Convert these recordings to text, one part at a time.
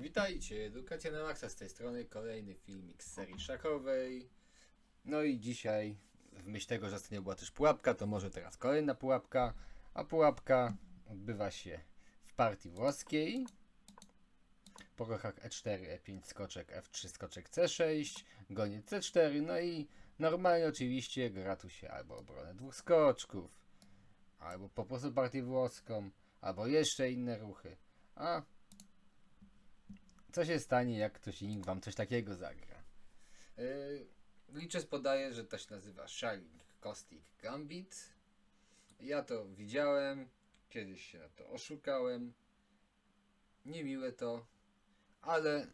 Witajcie, Edukacja na Maxa z tej strony, kolejny filmik z serii szachowej. No i dzisiaj, w myśl tego, że ostatnio była też pułapka, to może teraz kolejna pułapka, a pułapka odbywa się w partii włoskiej. Po ruchach E4, E5, skoczek, F3, skoczek C6, goniec C4, no i normalnie oczywiście gra tu się albo obronę dwóch skoczków, albo po prostu partię włoską, albo jeszcze inne ruchy. A co się stanie, jak ktoś inny wam coś takiego zagra? Yy, podaje, że to się nazywa Sharing Caustic Gambit. Ja to widziałem, kiedyś się na to oszukałem. Niemiłe to, ale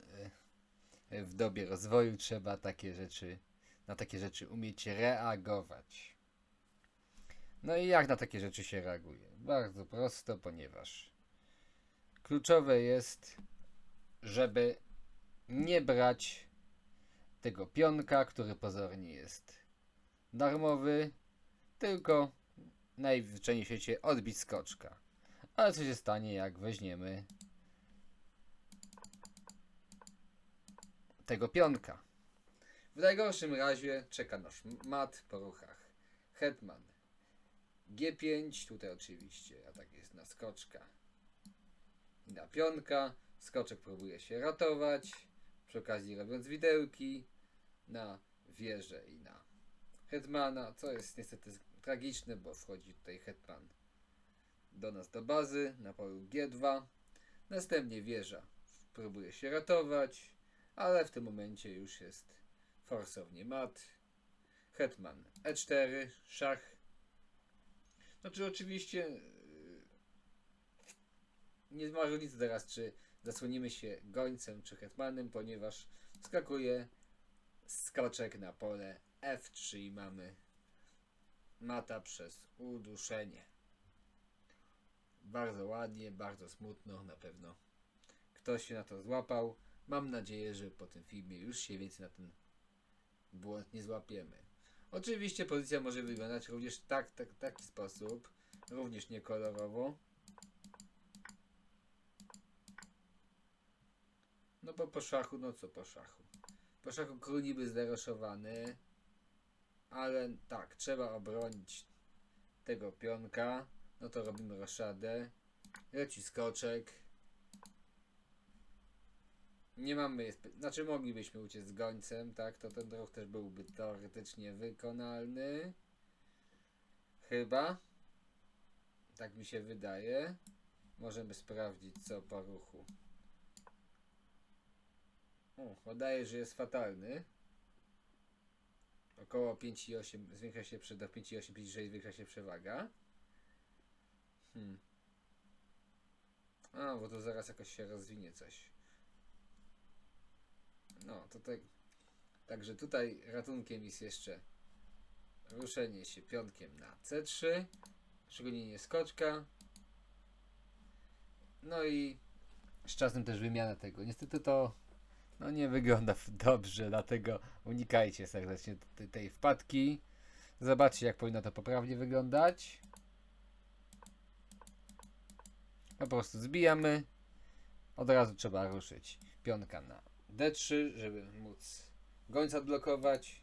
yy, w dobie rozwoju trzeba takie rzeczy, na takie rzeczy umieć reagować. No i jak na takie rzeczy się reaguje? Bardzo prosto, ponieważ kluczowe jest żeby nie brać tego pionka, który pozornie jest darmowy, tylko najzwyczajniej w świecie odbić skoczka. Ale co się stanie, jak weźmiemy tego pionka? W najgorszym razie czeka nasz mat po ruchach. Hetman G5, tutaj oczywiście atak jest na skoczka i na pionka. Skoczek próbuje się ratować, przy okazji robiąc widełki na wieżę i na hetmana, co jest niestety tragiczne, bo wchodzi tutaj hetman do nas do bazy na polu G2. Następnie wieża próbuje się ratować, ale w tym momencie już jest forsownie mat. Hetman E4, szach. Znaczy oczywiście nie ma różnicy teraz, czy zasłonimy się gońcem czy hetmanem, ponieważ skakuje skoczek na pole F3 i mamy mata przez uduszenie. Bardzo ładnie, bardzo smutno, na pewno ktoś się na to złapał. Mam nadzieję, że po tym filmie już się więcej na ten błąd nie złapiemy. Oczywiście pozycja może wyglądać również tak, tak, taki sposób, również niekolorowo. No bo po szachu, no co po szachu? Po szachu król niby zderoszowany, ale tak, trzeba obronić tego pionka. No to robimy roszadę. Leci skoczek. Nie mamy, znaczy moglibyśmy uciec z gońcem, tak? To ten ruch też byłby teoretycznie wykonalny. Chyba. Tak mi się wydaje. Możemy sprawdzić co po ruchu. Podaje, że jest fatalny. Około 5,8 zwiększa się do 5,8, 5,6 zwiększa się przewaga. Hmm. A, bo to zaraz jakoś się rozwinie coś. No, to tak. Także tutaj ratunkiem jest jeszcze ruszenie się pionkiem na C3, przegonienie skoczka. No i z czasem też wymiana tego. Niestety to no nie wygląda dobrze, dlatego unikajcie serdecznie te- tej wpadki. Zobaczcie, jak powinno to poprawnie wyglądać. Po prostu zbijamy. Od razu trzeba ruszyć pionka na D3, żeby móc gońca odblokować.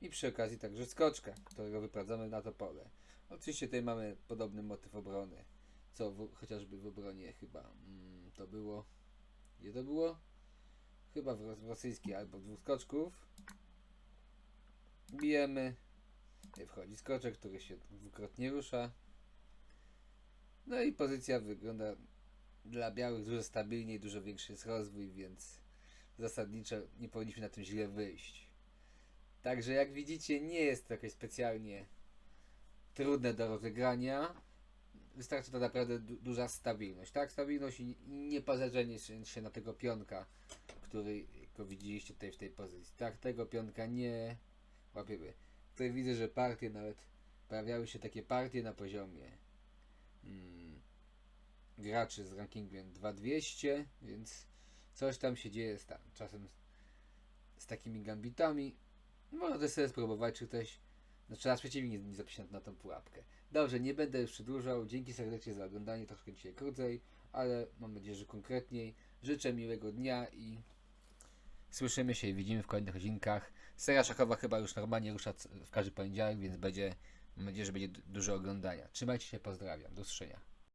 I przy okazji także skoczka, którego wyprowadzamy na to pole. Oczywiście tutaj mamy podobny motyw obrony, co w, chociażby w obronie chyba mm, to było. Gdzie to było? Chyba w, ros- w rosyjskiej albo dwóch skoczków. Bijemy. Wchodzi skoczek, który się dwukrotnie rusza. No i pozycja wygląda dla białych dużo stabilniej, dużo większy jest rozwój, więc zasadniczo nie powinniśmy na tym źle wyjść. Także jak widzicie, nie jest to jakoś specjalnie trudne do rozegrania. Wystarczy to naprawdę du- duża stabilność, tak? Stabilność i i nie parzenie się się na tego pionka, który, jak widzieliście tutaj w tej pozycji. Tak, tego pionka nie łapiemy. Tutaj widzę, że partie nawet pojawiały się takie partie na poziomie mm, graczy z rankingiem 2200, więc coś tam się dzieje z tam, czasem z, z takimi gambitami. Można też sobie spróbować, czy ktoś znaczy nas przeciwnik nie, nie na tą pułapkę. Dobrze, nie będę już przedłużał. Dzięki serdecznie za oglądanie, troszkę dzisiaj krócej, ale mam nadzieję, że konkretniej. Życzę miłego dnia i słyszymy się i widzimy w kolejnych odcinkach. Seria szachowa chyba już normalnie rusza w każdy poniedziałek, więc będzie, mam nadzieję, że będzie du- dużo oglądania. Trzymajcie się, pozdrawiam. Do usłyszenia.